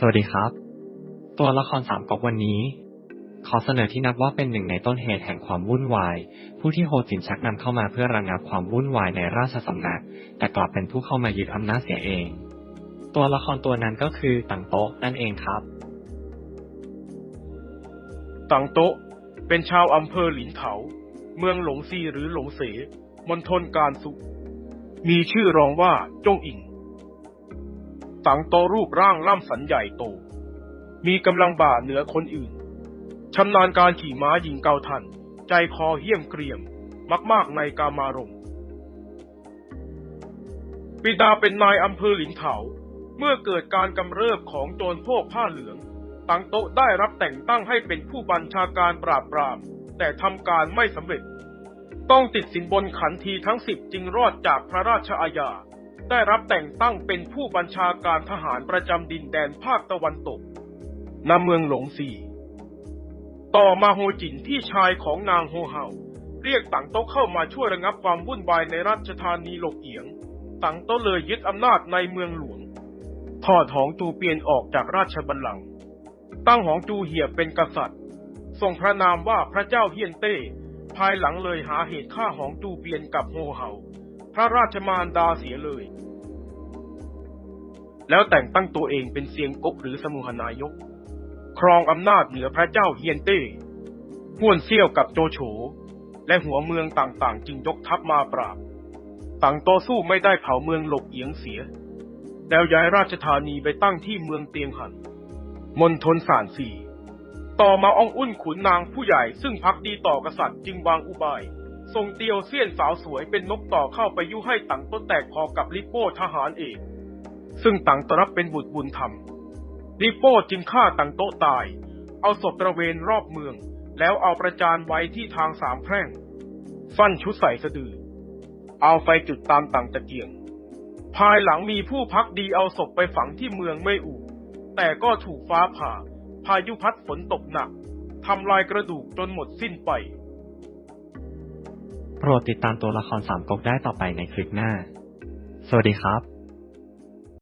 สวัสดีครับ ตัวละครสามก๊กวันนี้ ขอเสนอที่นับว่าเป็นหนึ่งในต้นเหตุแห่งความวุ่นวาย ผู้ที่โฮจินชักนำเข้ามาเพื่อระงับความวุ่นวายในราชสำนัก แต่กลับเป็นผู้เข้ามายึดอำนาจเสียเอง ตัวละครตัวนั้นก็คือตังโต๊ะนั่นเองครับ ตังโต๊ะเป็นชาวอำเภอหลินเถา เมืองหลงซีหรือหลงเสมณฑลการสุมีชื่อรองว่าจงอิง ตังโตรูปร่างล่ำสันใหญ่โต มีกำลังบ่าเหนือคนอื่นชำนาญการขี่ม้ายิงเกาทัน ใจคอเหี้ยมเกรียม มาก ๆ ในกามารมปิดาเป็นนายอำเภอหลินเถา เมื่อเกิดการกำเริบของโจรพวกผ้าเหลืองตังโตะได้รับแต่งตั้งให้เป็นผู้บัญชาการปราบปราม แต่ทำการไม่สำเร็จ ต้องติดสินบนขันทีทั้งสิบจึงรอดจากพระราชอาญา ได้รับแต่งตั้งเป็นผู้บัญชาการทหารประจำดินแดนภาคตะวันตกณเมืองหลงซีต่อมาโฮจินที่ชายของนางโฮเฮาเรียกตังโตเข้ามาช่วยระงับความวุ่นวายในราชธานีหลกเอียง ตังโตเลยยึดอำนาจในเมืองหลวงทอดหองจูเปียนออกจากราชบัลลังก์ตั้งหองจูเหียเป็นกษัตริย์ ทรงพระนามว่าพระเจ้าเฮียนเต้ ภายหลังเลยหาเหตุฆ่าหองจูเปียนกับโฮเฮา พระราชมารดาเสียเลย แล้วแต่งตั้งตัวเองเป็นเซียงก๊กหรือสมุหนายก ครองอำนาจเหนือพระเจ้าเฮียนเต้ห้วนเซี่ยวกับโจโฉและหัวเมืองต่างๆ จึงยกทัพมาปราบ ต่างโตอสู้ไม่ได้เผาเมืองหลบเอียงเสีย แล้วย้ายราชธานีไปตั้งที่เมืองเตียงหันมณฑลสานสีต่อมาอองอุ่นขุนนางผู้ใหญ่ซึ่งพักดีต่อกษัตริย์จึงวางอุบาย ส่งเตียวเซียนสาวสวยเป็นนกต่อเข้าไปยุให้ตังโต้แตกคอกับลิโป้ทหารเอกซึ่งตังตรับเป็นบุตรบุญธรรมลิโป้จึงฆ่าตังโต๊ะตาย เอาศพตระเวนรอบเมือง แล้วเอาประจานไว้ที่ทางสามแพร่งฟันชุดใส่สะดือ เอาไฟจุดตามต่างตะเกียง ภายหลังมีผู้พักดีเอาศพไปฝังที่เมืองไม่อู่ แต่ก็ถูกฟ้าผ่า พายุพัดฝนตกหนักทำลายกระดูกจนหมดสิ้นไป ปรดติดตามตัวละครสามก๊กได้ต่อไปในคลิปหน้า สวัสดีครับ